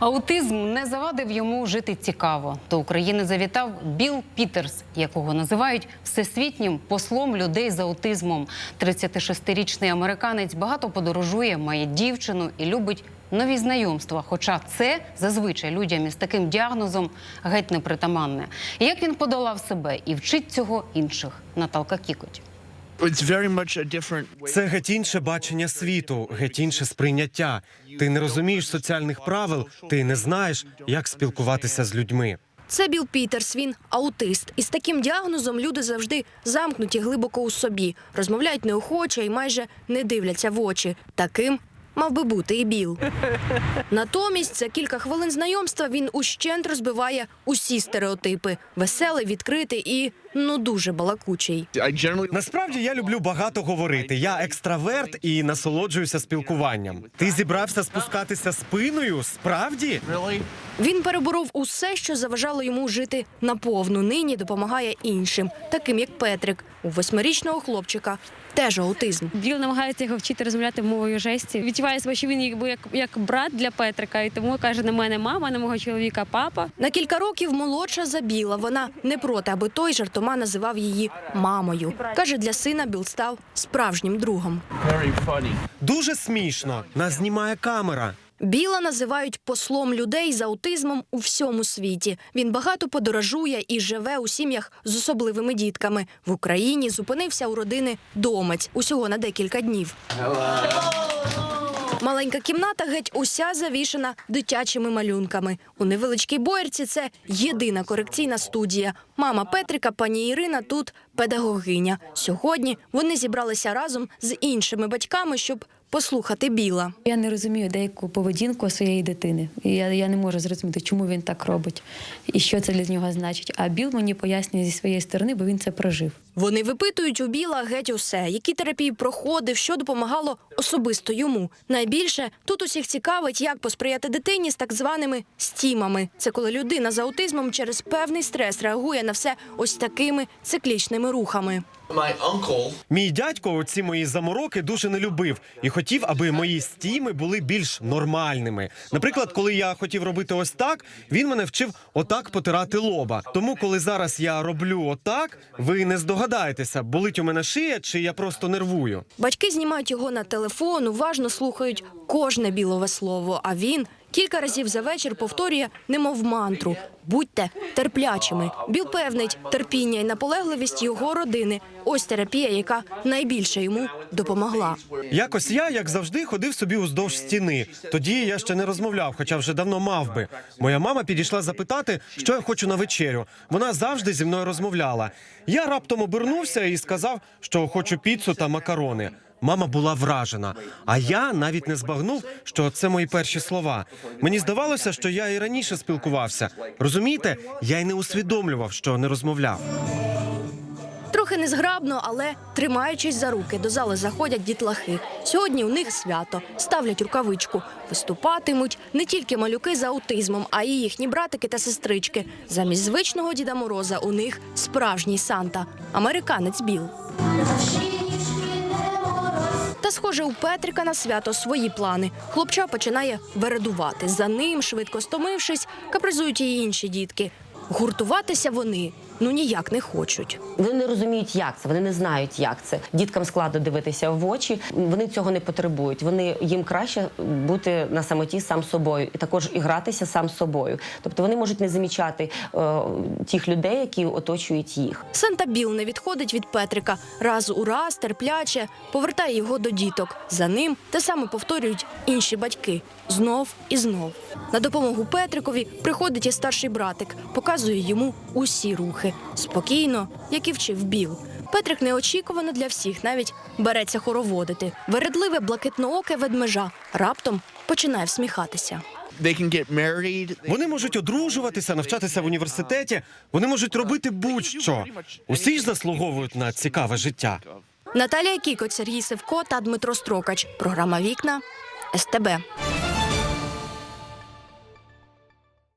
Аутизм не завадив йому жити цікаво. До України завітав Білл Пітерс, якого називають всесвітнім послом людей з аутизмом. 36-річний американець багато подорожує, має дівчину і любить нові знайомства. Хоча це зазвичай людям із таким діагнозом геть непритаманне. Як він подолав себе і вчить цього інших? Наталка Кікоть. Це геть інше бачення світу, геть інше сприйняття. Ти не розумієш соціальних правил, ти не знаєш, як спілкуватися з людьми. Це Біл Пітерс. Він аутист. І з таким діагнозом люди завжди замкнуті глибоко у собі, розмовляють неохоче і майже не дивляться в очі. Таким мав би бути і Біл. Натомість за кілька хвилин знайомства він ущент розбиває усі стереотипи: веселий, відкритий і ну дуже балакучий. Насправді я люблю багато говорити. Я екстраверт і насолоджуюся спілкуванням. Ти зібрався спускатися спиною? Справді? Він переборов усе, що заважало йому жити наповну. Нині допомагає іншим, таким як Петрик, у восьмирічного хлопчика. Теж аутизм. Біл намагається його вчити розмовляти мовою жестів. Відчуває себе, що він якби як, як брат для Петрика, і тому каже на мене мама, на мого чоловіка папа. На кілька років молодша за Біла. Вона не проти, аби той жартома називав її мамою. Каже, для сина Біл став справжнім другом. Дуже смішно. Нас знімає камера. Біла називають послом людей з аутизмом у всьому світі. Він багато подорожує і живе у сім'ях з особливими дітками. В Україні зупинився у родини Домець усього на декілька днів. Маленька кімната геть уся завішена дитячими малюнками. У невеличкій боярці це єдина корекційна студія. Мама Петрика, пані Ірина, тут педагогиня. Сьогодні вони зібралися разом з іншими батьками, щоб послухати Біла. Я не розумію деяку поведінку своєї дитини. Я, я не можу зрозуміти, чому він так робить і що це для нього значить. А Біл мені пояснює зі своєї сторони, бо він це прожив. Вони випитують у Біла геть усе, які терапії проходив, що допомагало особисто йому. Найбільше тут усіх цікавить, як посприяти дитині з так званими стімами. Це коли людина з аутизмом через певний стрес реагує на все ось такими циклічними рухами. Мій дядько ці мої замороки дуже не любив і хотів, аби мої стіми були більш нормальними. Наприклад, коли я хотів робити ось так, він мене вчив отак потирати лоба. Тому, коли зараз я роблю отак, ви не здогадаєтеся, болить у мене шия, чи я просто нервую. Батьки знімають його на телефон, уважно слухають кожне білове слово. А він кілька разів за вечір повторює, немов мантру: будьте терплячими. Біл певнить, терпіння і наполегливість його родини. Ось терапія, яка найбільше йому допомогла. Якось я, як завжди, ходив собі уздовж стіни. Тоді я ще не розмовляв, хоча вже давно мав би. Моя мама підійшла запитати, що я хочу на вечерю. Вона завжди зі мною розмовляла. Я раптом обернувся і сказав, що хочу піцу та макарони. Мама була вражена, а я навіть не збагнув, що це мої перші слова. Мені здавалося, що я і раніше спілкувався. Розумієте, я й не усвідомлював, що не розмовляв. Трохи незграбно, але тримаючись за руки, до зали заходять дітлахи. Сьогодні у них свято ставлять рукавичку. Виступатимуть не тільки малюки з аутизмом, а й їхні братики та сестрички. Замість звичного Діда Мороза у них справжній Санта, американець Біл. Та, схоже, у Петрика на свято свої плани. Хлопча починає вередувати. За ним, швидко стомившись, капризують і інші дітки. Гуртуватися вони ну ніяк не хочуть. Вони не розуміють, як це, вони не знають, як це. Діткам складно дивитися в очі. Вони цього не потребують. Вони їм краще бути на самоті сам собою і також і гратися сам собою. Тобто вони можуть не замічати е, тих людей, які оточують їх. Санта Біл не відходить від Петрика. Раз у раз терпляче повертає його до діток. За ним те саме повторюють інші батьки знов і знов. На допомогу Петрикові приходить і старший братик, показує йому усі рухи спокійно, як і вчив Біл. Петрик неочікувано для всіх навіть береться хороводити. Вередливе блакитнооке ведмежа раптом починає всміхатися. Вони можуть одружуватися, навчатися в університеті. Вони можуть робити будь-що. Усі ж заслуговують на цікаве життя. Наталія Кікоть, Сергій Севко та Дмитро Строкач. Програма Вікна СТБ.